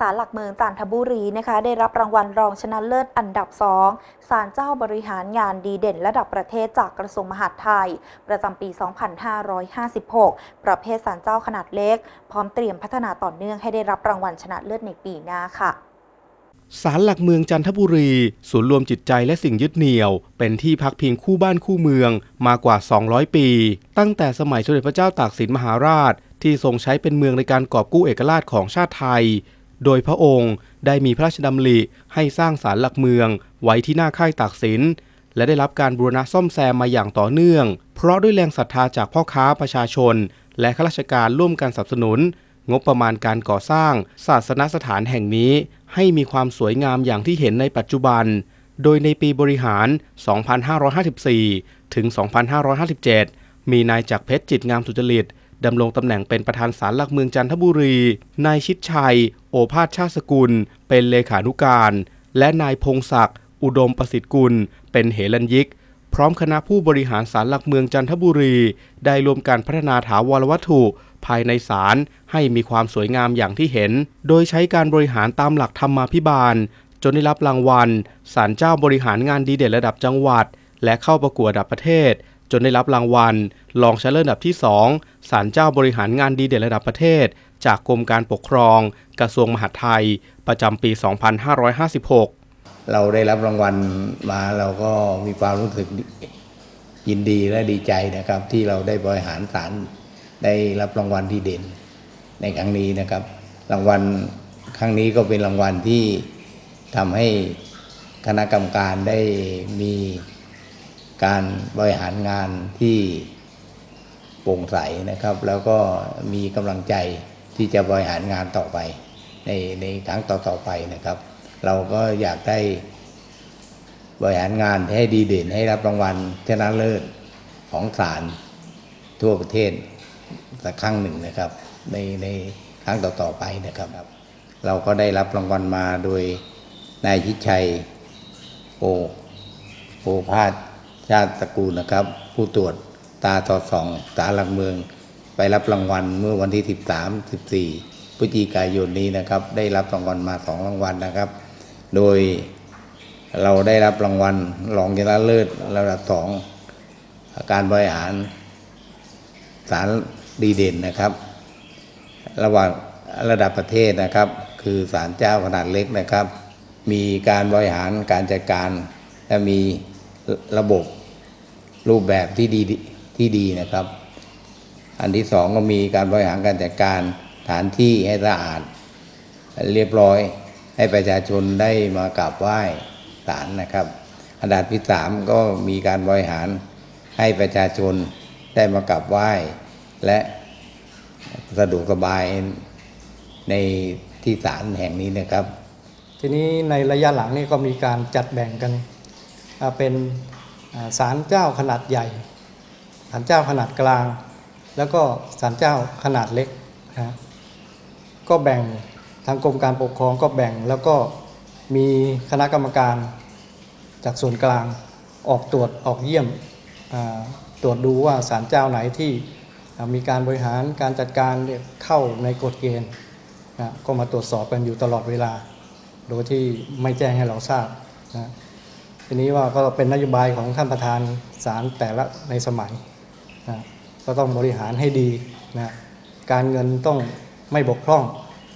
ศาลหลักเมืองจันทบุรีนะคะ ได้รับรางวัลรองชนะเลิศอันดับสองศาลเจ้าบริหารงานดีเด่นระดับประเทศจากกระทรวงมหาดไทย ประจำปี 2556 ประเภทศาลเจ้าขนาดเล็ก พร้อมเตรียมพัฒนาต่อเนื่องให้ได้รับรางวัลชนะเลิศในปีหน้าค่ะศาลหลักเมืองจันทบุรี ศูนย์รวมจิตใจและสิ่งยึดเหนี่ยว เป็นที่พักพิงคู่บ้านคู่เมืองมากว่า 200 ปี ตั้งแต่สมัยสมเด็จพระเจ้าตากสินมหาราช ที่ทรงใช้เป็นเมืองในการกอบกู้เอกราชของชาติไทย โดยพระองค์ได้มีพระราชดำริให้สร้างศาลหลักเมือง ไว้ที่หน้าค่ายตากสิน และได้รับการบูรณะซ่อมแซมมาอย่างต่อเนื่อง เพราะด้วยแรงศรัทธาจากพ่อค้าประชาชน และข้าราชการร่วมกันสนับสนุน งบประมาณการก่อสร้าง ศาสนสถานแห่งนี้ ให้มีความสวยงามอย่างที่เห็นในปัจจุบัน โดยในปีบริหาร 2554 ถึง 2557 มีนายจักรเพชรจิตงามสุจริต ดำรงตำแหน่งเป็นประธานศาลหลักเมืองจันทบุรี นายชิดชัย โอภาสชาติสกุล เป็นเลขานุการ และนายพงศักดิ์อุดมประสิทธิ์กุล เป็นเหรัญยิก พร้อมคณะผู้บริหารศาลหลักเมืองจันทบุรี ได้รวมการพัฒนาถาวรวัตถุ ภายในศาลให้มีความสวยงามอย่างที่เห็น โดยใช้การบริหารตามหลักธรรมาภิบาล จนได้รับรางวัลศาลเจ้าบริหารงานดีเด่นระดับจังหวัด และเข้าประกวดระดับประเทศ จนได้รับรางวัลรองชนะเลิศอันดับที่ 2ศาลเจ้าบริหารงานดีเด่นระดับประเทศ จากกรมการปกครอง กระทรวงมหาดไทย ประจำปี 2556 เราได้รับรางวัลมาเราก็มีความรู้สึกยินดีและดีใจนะครับ ที่เราได้บริหารศาลได้รับรางวัลที่เด่นในครั้งนี้นะครับ รางวัลครั้งนี้ก็เป็นรางวัลที่ทำให้คณะกรรมการได้มี การบริหารงานที่โปร่งใสนะครับ แล้วก็มีกำลังใจที่จะบริหารงานต่อไป ในในครั้งต่อๆไปนะครับ เราก็อยากได้บริหารงานให้ดีเด่นให้รับรางวัลชนะเลิศของศาลทั่วประเทศสักครั้งหนึ่งนะครับ ในในครั้งต่อๆไปนะครับ เราก็ได้รับรางวัลมาโดยนายชิดชัยโอโอภาส ชาติตระกูลนะครับ ผู้ตรวจตาทอสองศาหลักเมือง ไปรับรางวัลเมื่อวันที่ 13 14พฤศจิกายนนี้นะครับ ได้รับรางวัลมาสองรางวัลนะครับ โดยเราได้รับรางวัลรองชนะเลิศระดับสองการบริหารสารดีเด่นนะครับ ระหว่างระดับประเทศนะครับ คือศาลเจ้าขนาดเล็กนะครับ มีการบริหารการจัดการ และมีระบบ รูปแบบที่ดีที่ดีนะครับ อันที่สองก็มีการบริหารการจัดการสถานที่ให้สะอาด เรียบร้อยให้ประชาชนได้มากราบไหว้ศาลนะครับ อันดับที่สามก็มีการบริหารให้ประชาชนได้มากราบไหว้ และสะดวกสบายในที่ศาลแห่งนี้นะครับ ทีนี้ในระยะหลังนี่ก็มีการจัดแบ่งกันเป็น ศาลเจ้าขนาดใหญ่ศาลเจ้าขนาดกลาง แล้วก็ศาลเจ้าขนาดเล็กนะก็แบ่งทางกรมการปกครองก็แบ่งแล้วก็มีคณะกรรมการจากส่วนกลางออกตรวจออกเยี่ยมตรวจดูว่าศาลเจ้าไหนที่มีการบริหารการจัดการเนี่ยเข้าในกฎเกณฑ์นะก็มาตรวจสอบกันอยู่ตลอดเวลา โดยที่ไม่แจ้งให้เราทราบนะ ทีนี้ว่าก็เป็นนโยบายของท่านประธานศาลแต่ละในสมัยนะก็ต้องบริหารให้ดีนะการเงินต้องไม่บกพร่อง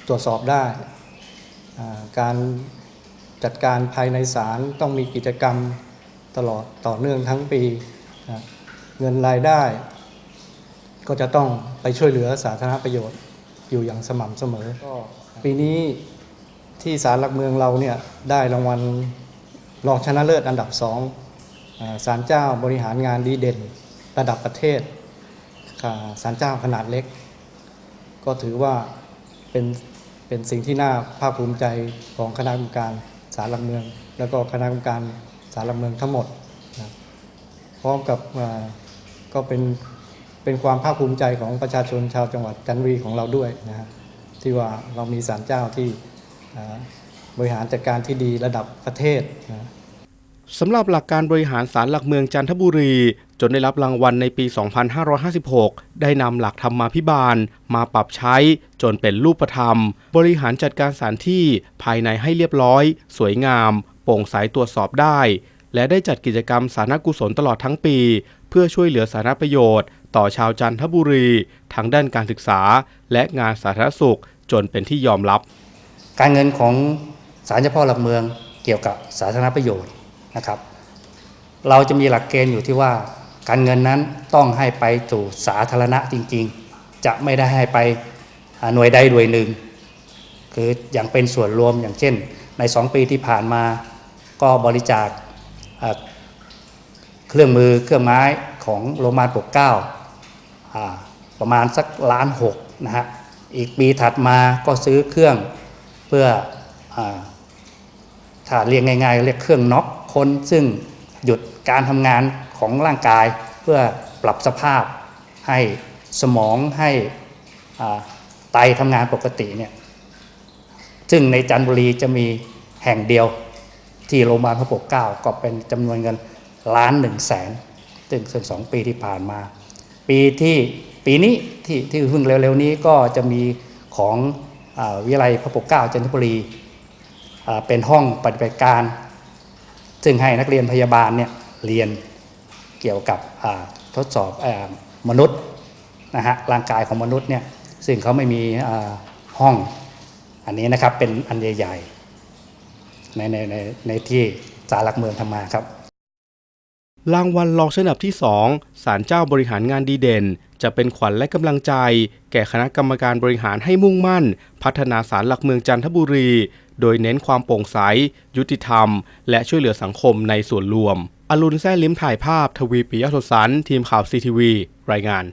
ตรวจสอบได้อ่าการจัดการภายในศาลต้องมีกิจกรรมตลอดต่อเนื่องทั้งปีนะเงินรายได้ ก็จะต้องไปช่วยเหลือสาธารณประโยชน์อยู่อย่างสม่ำเสมอก็ปีนี้ที่ศาลหลักเมืองเราเนี่ยได้รางวัล รองชนะเลิศอันดับสองศาลเจ้าบริหารงานดีเด่นระดับประเทศศาลเจ้าขนาดเล็ก ก็ถือว่าเป็นเป็นสิ่งที่น่าภาคภูมิใจของคณะกรรมการศาลหลักเมือง แล้วก็คณะกรรมการศาลหลักเมืองทั้งหมดนะพร้อมกับก็เป็นเป็นความภาคภูมิใจของประชาชนชาวจังหวัดจันทบุรีของเราด้วยนะฮะที่ว่าเรามีศาลเจ้าที่ บริหารจัดการที่ดีระดับประเทศนะสำหรับหลักการบริหารศาลหลักเมืองจันทบุรี จนได้รับรางวัลในปี 2556 ได้นำหลักธรรมาภิบาล มาปรับใช้จนเป็นรูปธรรม บริหารจัดการสถานที่ภายในให้เรียบร้อย สวยงาม โปร่งใสตรวจสอบได้ และได้จัดกิจกรรมสาธารณกุศลตลอดทั้งปี เพื่อช่วยเหลือสาธารณประโยชน์ ต่อชาวจันทบุรีทั้งด้านการศึกษา และงานสาธารณสุขจนเป็นที่ยอมรับ การเงินของ ศาลเจ้าพ่อหลักเมืองเกี่ยวกับสาธารณประโยชน์นะครับ เราจะมีหลักเกณฑ์อยู่ที่ว่าการเงินนั้นต้องให้ไปสู่สาธารณะจริง ๆ จะไม่ได้ให้ไปหน่วยใดหน่วยหนึ่ง คืออย่างเป็นส่วนรวมอย่างเช่น ใน 2 ปีที่ผ่านมาก็บริจาคเครื่องมือเครื่องไม้ของโรงพยาบาลปกเก้าประมาณสักล้านหกนะฮะอีกปีถัดมาก็ซื้อเครื่องเพื่ออ ถ้าเรียกง่ายๆเรียกเครื่องน็อกคนซึ่งหยุดการทำงานของร่างกายเพื่อปรับสภาพให้สมองให้ไตทำงานปกติเนี่ยซึ่งในจันทบุรีจะมีแห่งเดียวที่โรงพยาบาลพระปกเก้าก็เป็นจำนวนเงินล้านหนึ่งแสนซึ่งซึ่งสองปีที่ผ่านมา ปีที่ปีนี้ที่ที่เพิ่งเร็วๆนี้ก็จะมีของอวิทยาลัยพระปกเก้าจันทบุรี เป็นห้องปฏิบัติการ ซึ่งให้นักเรียนพยาบาลเนี่ยเรียนเกี่ยวกับทดสอบอมนุษย์นะฮะร่างกายของมนุษย์เนี่ยซึ่งเขาไม่มีห้องอันนี้นะครับเป็นอันใหญ่ๆในในในในที่สารหลักเมืองทำมาครับรางวัลรองชนดับที่ 2 ศาลเจ้าบริหารงานดีเด่น จะเป็นขวัญและกำลังใจ แก่คณะกรรมการบริหารให้มุ่งมั่น พัฒนาศาลหลักเมืองจันทบุรี โดยเน้นความโปร่งใส ยุติธรรม และช่วยเหลือสังคมในส่วนรวม อรุณแซ่ลิ้มถ่ายภาพ ทวีปิยะสดสัน ทีมข่าวซีทีวี รายงาน